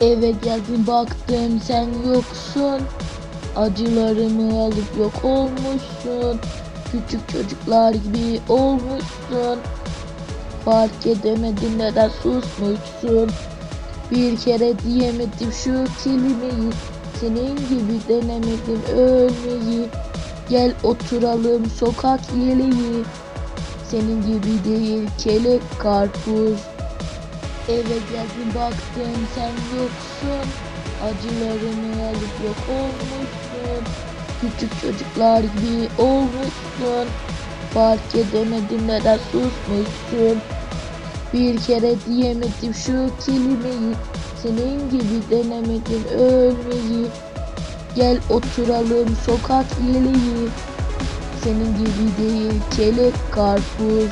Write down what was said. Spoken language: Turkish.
Eve geldim baktım sen yoksun. Acılarımı alıp yok olmuşsun. Küçük çocuklar gibi olmuşsun. Fark edemedim neden susmuşsun. Bir kere diyemedim şu kelimeyi senin gibi denemedim ölmeyi. Gel oturalım sokak yeleği. Senin gibi değil kelek karpuz. Eve geldim baktım sen yoksun. Acılarımı alıp yok olmuşsun. Küçük çocuklar gibi olmuşsun. Fark edemedim neden susmuşsun. Bir kere diyemedim şu kelimeyi. Senin gibi denemedim ölmeyi. Gel oturalım sokak yeleği. Senin gibi değil kelek karpuz.